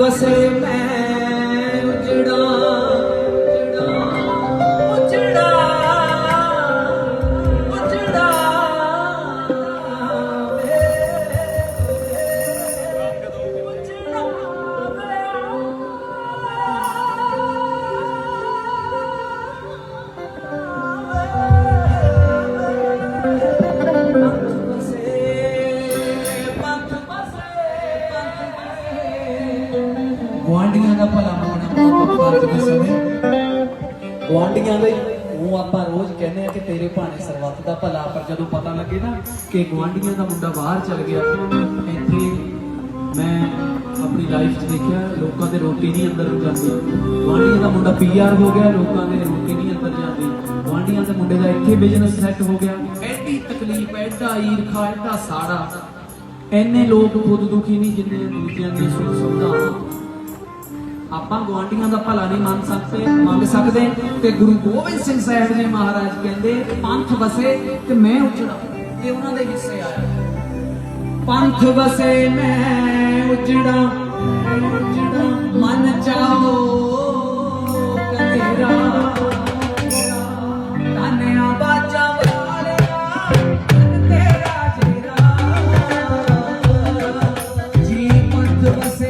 ਵਸੇ ਮੈਂ ਗੁਆਂਢੀਆਂ ਦਾ ਭਲਾ ਹੋਣਾ ਆਪਾਂ ਫਰਜ਼ ਦੇ ਗੁਆਂਢੀਆਂ ਦੇ ਉਹ ਆਪਾਂ ਰੋਜ਼ ਕਹਿੰਦੇ ਆ ਕਿ ਤੇਰੇ ਭਾਣੇ ਸਰਬੱਤ ਦਾ ਭਲਾ ਪਰ ਜਦੋਂ ਪਤਾ ਲੱਗੇ ਨਾ ਕਿ ਗੁਆਂਢੀਆਂ ਦਾ ਮੁੰਡਾ ਬਾਹਰ ਚਲ ਗਿਆ ਇੱਥੇ ਮੈਂ ਆਪਣੀ ਲਾਈਫ 'ਚ ਦੇਖਿਆ ਲੋਕਾਂ ਦੇ ਰੋਟੀ ਨਹੀਂ ਅੰਦਰ ਜਾਂਦੀ ਗੁਆਂਢੀਆਂ ਦਾ ਮੁੰਡਾ ਪੀਆਰ ਹੋ ਗਿਆ ਲੋਕਾਂ ਦੇ ਰੋਟੀ ਨਹੀਂ ਅੰਦਰ ਜਾਂਦੀ ਗੁਆਂਢੀਆਂ ਦੇ ਮੁੰਡੇ ਦਾ ਇੱਥੇ ਬਿਜ਼ਨਸ ਸੈੱਟ ਹੋ ਗਿਆ ਐਡੀ ਤਕਲੀਫ ਐਡਾ ਈਰਖਾ ਐਡਾ ਸਾੜਾ ਐਨੇ ਲੋਕ ਖੁਦ ਦੁਖੀ ਨਹੀਂ ਜਿੰਨੇ ਦੂਜਿਆਂ ਦੀ ਸੁਖ ਸੁਵਿਧਾ ਆਪਾਂ ਗਵਾਂਡੀਆਂ ਦਾ ਭਲਾ ਨਹੀਂ ਮੰਨ ਸਕਦੇ ਮੰਨ ਸਕਦੇ। ਤੇ ਗੁਰੂ ਗੋਬਿੰਦ ਸਿੰਘ ਸਾਹਿਬ ਜੀ ਮਹਾਰਾਜ ਕਹਿੰਦੇ, ਪੰਥ ਵਸੇ ਤੇ ਮੈਂ ਉੱਜੜਾ। ਤੇ ਉਹਨਾਂ ਦੇ ਹਿੱਸੇ ਆਇਆ ਪੰਥ ਵਸੇ ਮੈਂ ਉੱਜੜਾ ਉੱਜੜਾ। ਚਾਓ ਪੰਥ ਵਸੇ